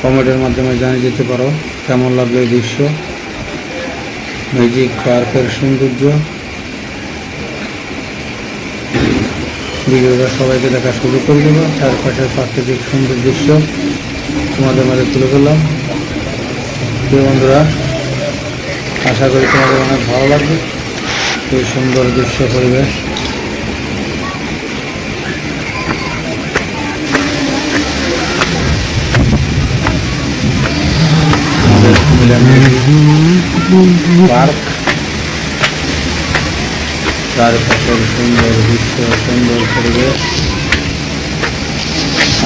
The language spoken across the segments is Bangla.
কমেন্টের মাধ্যমে জানিয়ে যেতে পারো, কেমন লাগল এই দৃশ্য? ম্যাজিক পার্কের সৌন্দর্য। ভিডিওটা সবাইকে দেখা শুরু করে দেবো, চারপাশের প্রাকৃতিক সুন্দর দৃশ্য তোমাদের মাঝে তুলে ধরলাম। প্রিয় বন্ধুরা, আশা করি তোমাদের অনেক ভালো লাগবে। এই সুন্দর দৃশ্য পরিবেশ। পার্ক চারপাশের সুন্দর দৃশ্য সুন্দর পরিবেশ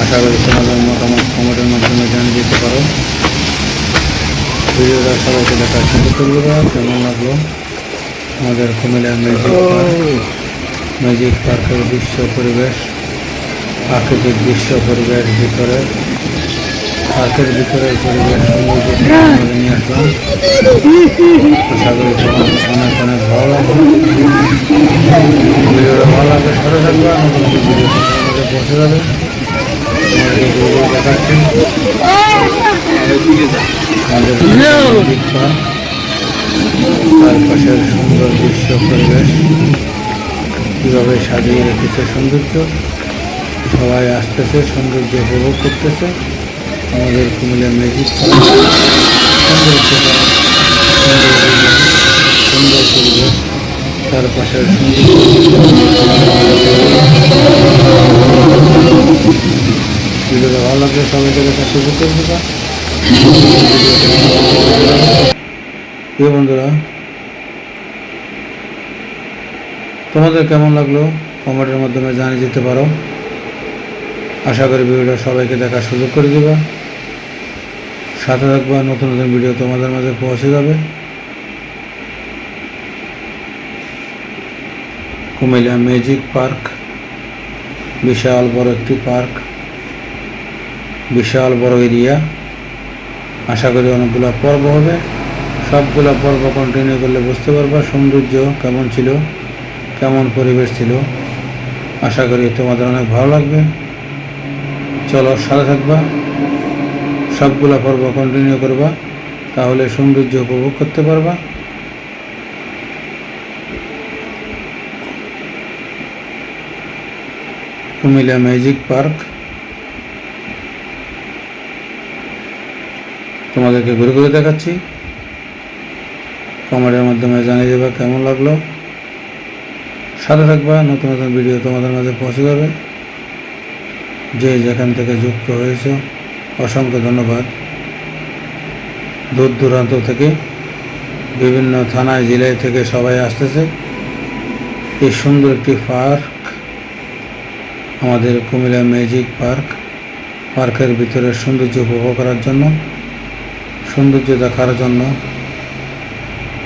আশা করি তোমাদের মতামত কমেন্টের মাধ্যমে জানিয়ে দিতে পারো ভিডিওটা সবাইকে দেখার সুযোগ করে কেমন লাগল আমাদের কুমিল্লা ম্যাজিক ম্যাজিক পার্কের দৃশ্য পরিবেশ প্রাকৃতিক দৃশ্য পরিবেশ ভিতরে পার্কের ভিতরের পরিবেশ সৌন্দর্য তোমাদের তোমাদের ভালো লাগবে ভিডিওটা থাকবে নতুন পৌঁছে যাবে আমাদের চারপাশের সুন্দর দৃশ্য পরিবেশ কীভাবে সাজিয়ে রেখেছে সৌন্দর্য সবাই আসতেছে সৌন্দর্য উপভোগ করতেছে আমাদের কুমিল্লা ম্যাজিক সুন্দর একটি সুন্দর পরিবেশ, পরিবেশ চারপাশের ভিডিওটা ভালো লাগলে সবাইকে দেখা সুযোগ করে দেবা প্রিয় বন্ধুরা তোমাদের কেমন লাগল? কমেন্টের মাধ্যমে জানিয়ে যেতে পারো। আশা করি ভিডিওটা সবাইকে দেখার সুযোগ করে দেবা। সাথে থাকবা, নতুন নতুন ভিডিও তোমাদের মাঝে পৌঁছে যাবে। কুমিল্লা ম্যাজিক পার্ক বিশাল বড় একটি পার্ক বিশাল বড় এরিয়া আশা করি অনেকগুলো পর্ব হবে। সবগুলো পর্ব কন্টিনিউ করলে বুঝতে পারবা সৌন্দর্য কেমন ছিল, কেমন পরিবেশ ছিল। আশা করি তোমাদের অনেক ভালো লাগবে। চলো সাথে থাকবা। সবগুলো পর্ব কন্টিনিউ করবা, তাহলে সৌন্দর্য উপভোগ করতে পারবা। Comilla magic park. তোমাদেরকে ঘুরে ঘুরে দেখাচ্ছি। কমেন্টের মাধ্যমে জানিয়ে দেবা কেমন লাগল। সাথে থাকবা, নতুন নতুন ভিডিও তোমাদের মাঝে পৌঁছে যাবে। যে যেখান থেকে যুক্ত হয়েছে। অসংখ্য ধন্যবাদ। দূর দূরান্ত থেকে বিভিন্ন থানায়, জেলায় থেকে সবাই আসতেছে। এই সুন্দর একটি পার্ক, আমাদের কুমিল্লা ম্যাজিক পার্ক। পার্কের ভিতরে সৌন্দর্য উপভোগ করার জন্য, সৌন্দর্য দেখার জন্য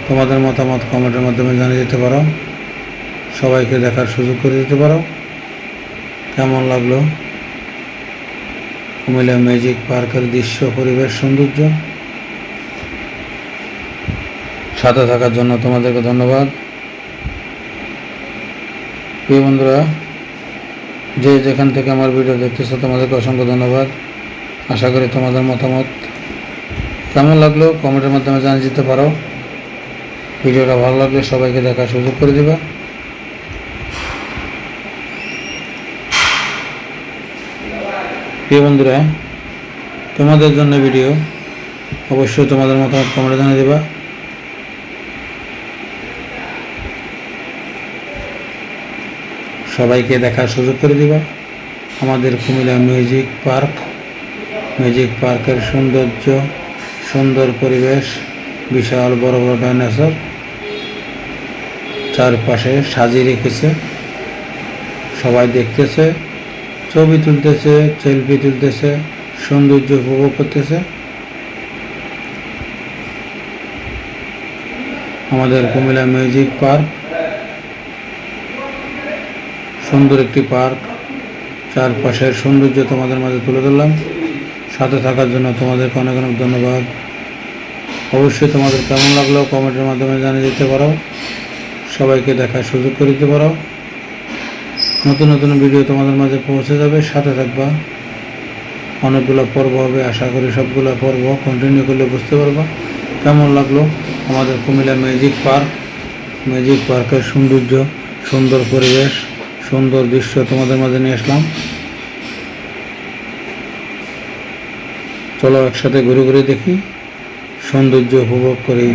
তোমাদের মতামত কমেন্টের মাধ্যমে জানিয়ে দিতে পারো। সবাইকে দেখার সুযোগ করে দিতে পারো। কেমন লাগল? কুমিল্লা ম্যাজিক পার্কের দৃশ্য, পরিবেশ, সৌন্দর্য। সাথে থাকার জন্য তোমাদেরকে ধন্যবাদ। প্রিয় বন্ধুরা, যে যেখান থেকে আমার ভিডিও দেখতেছো, তোমাদেরকে অসংখ্য ধন্যবাদ। আশা করি তোমাদের মতামত কেমন লাগল? কমেন্টের মাধ্যমে জানিয়ে দিতে পারো। ভিডিওটা ভালো লাগলে সবাইকে দেখার সুযোগ করে দিবা। প্রিয় বন্ধুরা, তোমাদের জন্য ভিডিও অবশ্যই তোমাদের মতামত কমেন্টে জানিয়ে দেবা। সবাইকে দেখার সুযোগ করে দিবা। আমাদের কুমিল্লা মিউজিক পার্ক মিউজিক পার্কের সৌন্দর্য, সুন্দর পরিবেশ, বিশাল বড় বড় ডাইনোসর চারপাশে সাজিয়ে রেখেছে। সবাই দেখতেছে। ছবি তুলতেছে সেলফি তুলতেছে, সৌন্দর্য উপভোগ করতেছে। আমাদের কুমিল্লা মিউজিক পার্ক, সুন্দর একটি পার্ক। চারপাশের সৌন্দর্য তোমাদের মাঝে তুলে ধরলাম। সাথে থাকার জন্য তোমাদেরকে অনেক অনেক ধন্যবাদ। অবশ্যই তোমাদের কেমন লাগল? কমেন্টের মাধ্যমে জানিয়ে দিতে পারো। সবাইকে দেখার সুযোগ করে দিতে পারো। নতুন নতুন ভিডিও তোমাদের মাঝে পৌঁছে যাবে, সাথে থাকবা। অনেকগুলো পর্ব হবে, আশা করি সবগুলো পর্ব কন্টিনিউ করলে বুঝতে পারবা। কেমন লাগল? আমাদের কুমিল্লা ম্যাজিক পার্ক ম্যাজিক পার্কের সৌন্দর্য, সুন্দর পরিবেশ, সুন্দর দৃশ্য তোমাদের মাঝে নিয়ে আসলাম। চলো একসাথে ঘুরে ঘুরে দেখি, সৌন্দর্য উপভোগ করি,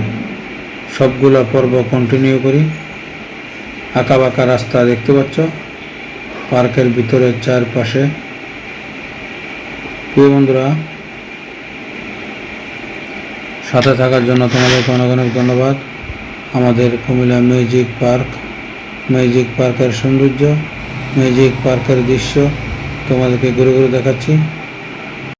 সবগুলা পর্ব কন্টিনিউ করি। আঁকা বাঁকা রাস্তা দেখতে পাচ্ছ। পার্কের ভিতরে চারপাশে। প্রিয় বন্ধুরা, সাথে থাকার জন্য তোমাদেরকে অনেক অনেক ধন্যবাদ। আমাদের কুমিল্লা মিউজিক পার্ক মিউজিক পার্কের সৌন্দর্য মিউজিক পার্কের দৃশ্য তোমাদেরকে ঘুরে ঘুরে দেখাচ্ছি।